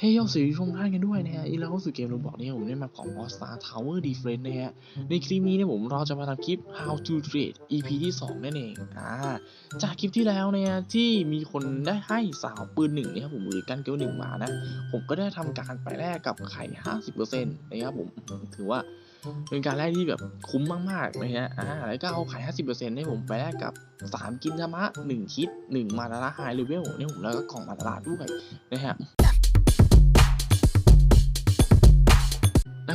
เฮ้ยยอดสื่อชมท่านกันด้วยนะฮะอีกแล้วเข้าสู่เกมโรบอกเนี่ยผมได้มาของ All Star Tower Defense นะฮะ ในคลิปนี้เนี่ยผมเราจะมาทำคลิป How to Trade EP ที่ 2 นั่นเอง อ่า จากคลิปที่แล้วเนี่ยที่มีคนได้ให้สาวปืนหนึ่งเนี่ยครับผมหรือกันเกลียวหนึ่งมานะ ผมก็ได้ทำการไปแลกกับไข่ 50%นะครับผม ถือว่าเป็นการแลกที่แบบคุ้มมากๆนะฮะ อ่า แล้วก็เอาไข่ 50%ให้ผมไปแลกกับ 3 กินธรรมะ 1 คิด 1 มานาระไฮเลเวลเนี่ยผมแล้วก็กล่องมานาระด้วยนะฮะ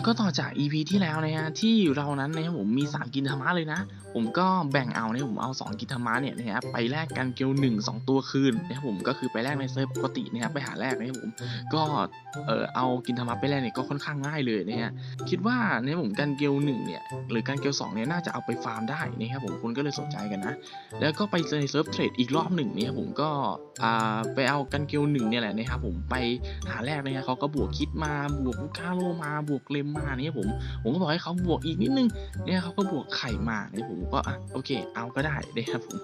แล้วก็ต่อจาก EP ที่แล้วนะฮะที่เรานั้นนะครับผมมี 3 กินธรรมะเลยนะ ผมก็แบ่งเอาเนี่ยผมเอา 2 กินธรรมะเนี่ยนะฮะไปแลกกันเกลหนึ่งสองตัวคืนนะครับผมก็คือไปแลกในเซิร์ฟปกตินะครับไปหาแลกนะครับผมก็เออเอากินธรรมะไปแลกเนี่ยก็ค่อนข้างง่ายเลยนะฮะคิดว่าเนี่ยผมกันเกลหนึ่งเนี่ยหรือกันเกลสองเนี่ยน่าจะเอาไปฟาร์มได้นะครับผมคุณก็เลยสนใจกันนะ แล้วก็ไปในเซิร์ฟเทรดอีกรอบหนึ่งเนี่ยผมก็อ่าไปเอากันเกลหนึ่งเนี่ยแหละนะครับผมไปหาแลกนะฮะเขาก็บวกคิดมาบวกลูกค้าโลมาบวกเลมมาเนี่ยผม ผมก็บอกให้เขาบวกอีกนิดนึงเนี่ยเขาก็บวกไข่มาเนี่ยผมก็อะโอเค เอาก็ได้นะครับผม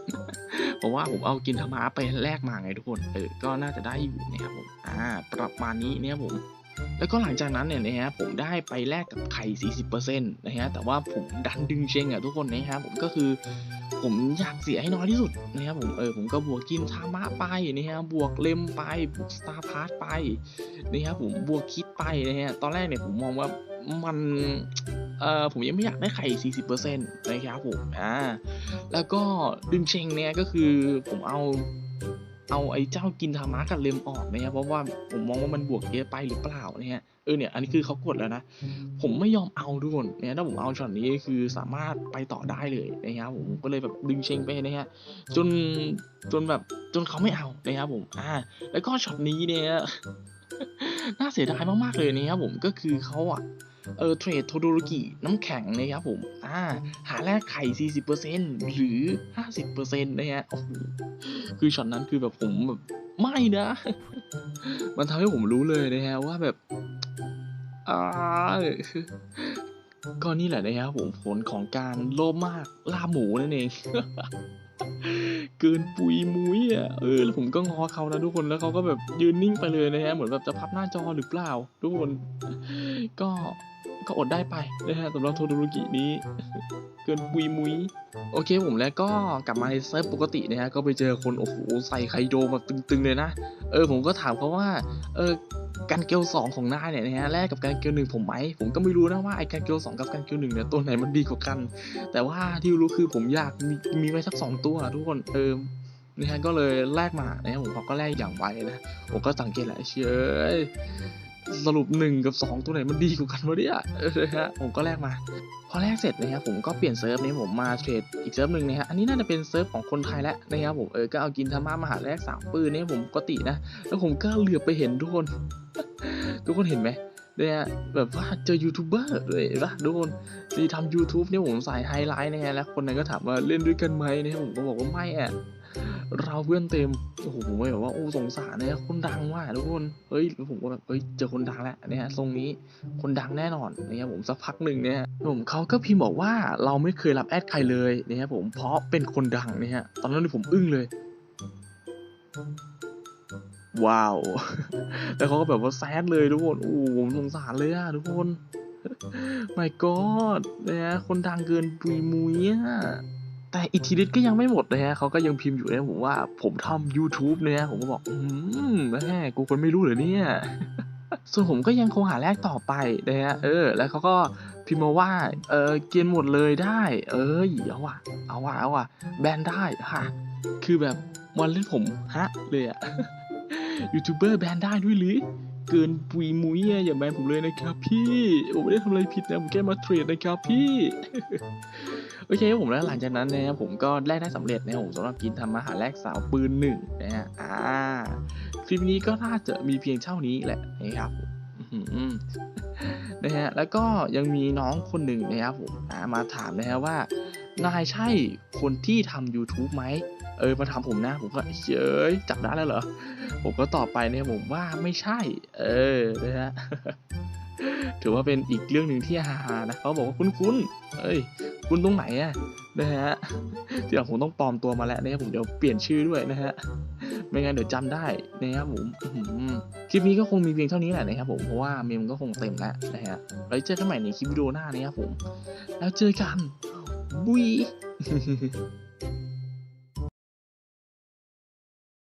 เพราะว่าผมเอากินธรรมะไปแลกมาไงทุกคนเออก็น่าจะได้อยู่นะครับผมอ่าประมาณนี้เนี่ยผมแล้วก็หลังจากนั้นเนี่ยนะฮะผมได้ไปแลกกับไข่ 40%นะฮะแต่ว่าผมดันดึงเชงอะทุกคนนะฮะผมก็คือ ผมอยากเสียให้น้อยที่สุดนะครับผมเออผมก็บวกกินธรรมะไปนะฮะบวกเลมไปบวกสตาร์พาร์ตไปนะครับผมบวกคิดไปนะฮะตอนแรกเนี่ยผมมองว่า มันเออผมยังไม่อยากได้ไข่ 40%นะครับผมอ่าแล้วก็ดึงเชงเนี่ยก็คือผมเอาเอาไอ้เจ้ากินธรรมะกับเลมออกนะครับเพราะว่าผมมองว่ามันบวกเยอะไปหรือเปล่านะฮะเออเนี่ยอันนี้คือเขากดแล้วนะ ผมไม่ยอมเอาทุกคนเนี่ยถ้าผมเอาช็อตนี้คือสามารถไปต่อได้เลยนะครับผมก็เลยแบบดึงเชงไปนะฮะจนจนแบบจนเขาไม่เอานะครับผมอ่าแล้วก็ช็อตนี้เนี่ยน่าเสียดายมากๆเลยนะครับผมก็คือเขาอะ เออเทรดโทโดโรกิน้ำแข็งนะครับผมอ่าหาแลกไข่ 40%หรือ 50%นะฮะโอ้โหคือช็อตนั้นคือแบบผมแบบไม่นะ มันทำให้ผมรู้เลยนะฮะว่าแบบอ่าก็นี่แหละนะครับผมผลของการโลภมากล่าหมูนั่นเอง เกินปุยมุ้ยอะเออแล้วผมก็งอเขานะทุกคนแล้วเขาก็แบบยืนนิ่งไปเลยนะฮะเหมือนแบบจะพับหน้าจอหรือเปล่า ทุกคน ก็ ก็อดได้ไปนะฮะสำหรับโทโดรุกินี้ เกินปุยมุยโอเคผมแล้วก็กลับมาในเซิร์ฟปกตินะฮะก็ไปเจอคนโอ้โหใส่ไคโดแบบตึงๆเลยนะเออผมก็ถามเขาว่าเออการเกลสองของนายเนี่ยนะฮะแลกกับการเกลหนึ่งผมไหมผมก็ไม่รู้นะว่าไอ้การเกลสองกับการเกลหนึ่งเนี่ยตัวไหนมันดีกว่ากัน แต่ว่าที่รู้คือผมอยากมีมีไว้สักสองตัวทุกคนเออนะฮะก็เลยแลกมานะฮะผมเขาก็แลกอย่างไวนะผมก็สังเกตแหละเชย สรุปหนึ่งกับสองตัวไหนมันดีกว่ากันวะเนี่ยนะฮะผมก็แลกมา พอแลกเสร็จนะครับผมก็เปลี่ยนเซิร์ฟนี้ผมมาเทรดอีกเซิร์ฟหนึ่งนะฮะอันนี้น่าจะเป็นเซิร์ฟของคนไทยแล้วนะครับผมเออก็เอากินธรรมะมหาแลกสามปืนเนี่ยผมปกตินะ แล้วผมก็เหลือไปเห็นทุกคน ทุกคนเห็นไหมเนี่ยแบบว่าเจอยูทูบเบอร์เลยนะทุกคนที่ทำ YouTube เนี่ยผมใส่ไฮไลท์นะฮะแล้วคนนั้นก็ถามว่าเล่นด้วยกันไหมเนี่ยผมก็บอกว่าไม่อะ เราเพื่อนเต็มโอ้โหผมแบบว่าโอ้สงสารเนี่ยคนดังว่ะทุกคนเฮ้ยแล้วผมก็แบบเฮ้ยเจอคนดังแล้วเนี่ยทรงนี้คนดังแน่นอนนะครับผมสักพักหนึ่งเนี่ยผมเขาก็พิมพ์บอกว่าเราไม่เคยรับแอดใครเลยนะครับผมเพราะเป็นคนดังเนี่ยตอนนั้นผมอึ้งเลยว้าว แล้วเขาก็แบบว่าแซดเลยทุกคน โอ้โหผมสงสารเลยอะทุกคน my god นะฮะคนดังเกินปุยมุยอะ แต่อิทธิฤทธิ์ก็ยังไม่หมดนะฮะเขาก็ยังพิมพ์อยู่นะผมว่าผมทำ YouTube เนี่ย ผมก็บอก อืมแม่กูคนไม่รู้เหรอเนี่ย ส่วนผมก็ยังคงหาแลกต่อไปนะฮะ เออ แล้วเขาก็พิมพ์มาว่า เออ เกณฑ์หมดเลยได้ เอ้ย เอาว่ะ เอาว่ะ เอาว่ะ แบนได้ค่ะ คือแบบวันเล่นผมฮะเลยอะยูทูบเบอร์แบนได้ด้วยหรือ เกินปุยมุ้ยอะอย่าแบนผมเลยนะครับ พี่ ผมไม่ได้ทำอะไรผิดนะ ผมแค่มาเทรดนะครับพี่ โอเคครับผมแล้วหลังจากนั้นนะครับผมก็แลกได้สำเร็จนะครับผมสำหรับกินทำอาหารแลกสาวปืนหนึ่งนะฮะอ่าคลิปนี้ก็น่าจะมีเพียงเท่านี้แหละนะครับผมอื้อหือนะฮะแล้วก็ยังมีน้องคนหนึ่งนะครับผมอ่ามาถามนะฮะว่านายใช่คนที่ทำ YouTube ไหมเออมาถามผมนะ ผมก็เฉยจับได้แล้วเหรอ ผมก็ตอบไปเนี่ยผมว่าไม่ใช่ เออนะฮะถือว่าเป็นอีกเรื่องหนึ่งที่ฮาๆนะเขาบอกว่าคุ้นๆเอ้ย คุณตรงไหนอะนะฮะที่หลังผมต้องปลอมตัวมาแล้วนะครับผมเดี๋ยวเปลี่ยนชื่อด้วยนะฮะไม่งั้นเดี๋ยวจำได้นะครับผมคลิปนี้ก็คงมีเพียงเท่านี้แหละนะครับผมเพราะว่าเมมก็คงเต็มแล้วนะฮะไว้เจอกันใหม่ในคลิปวิดีโอหน้านะครับผม แล้วเจอกันบุย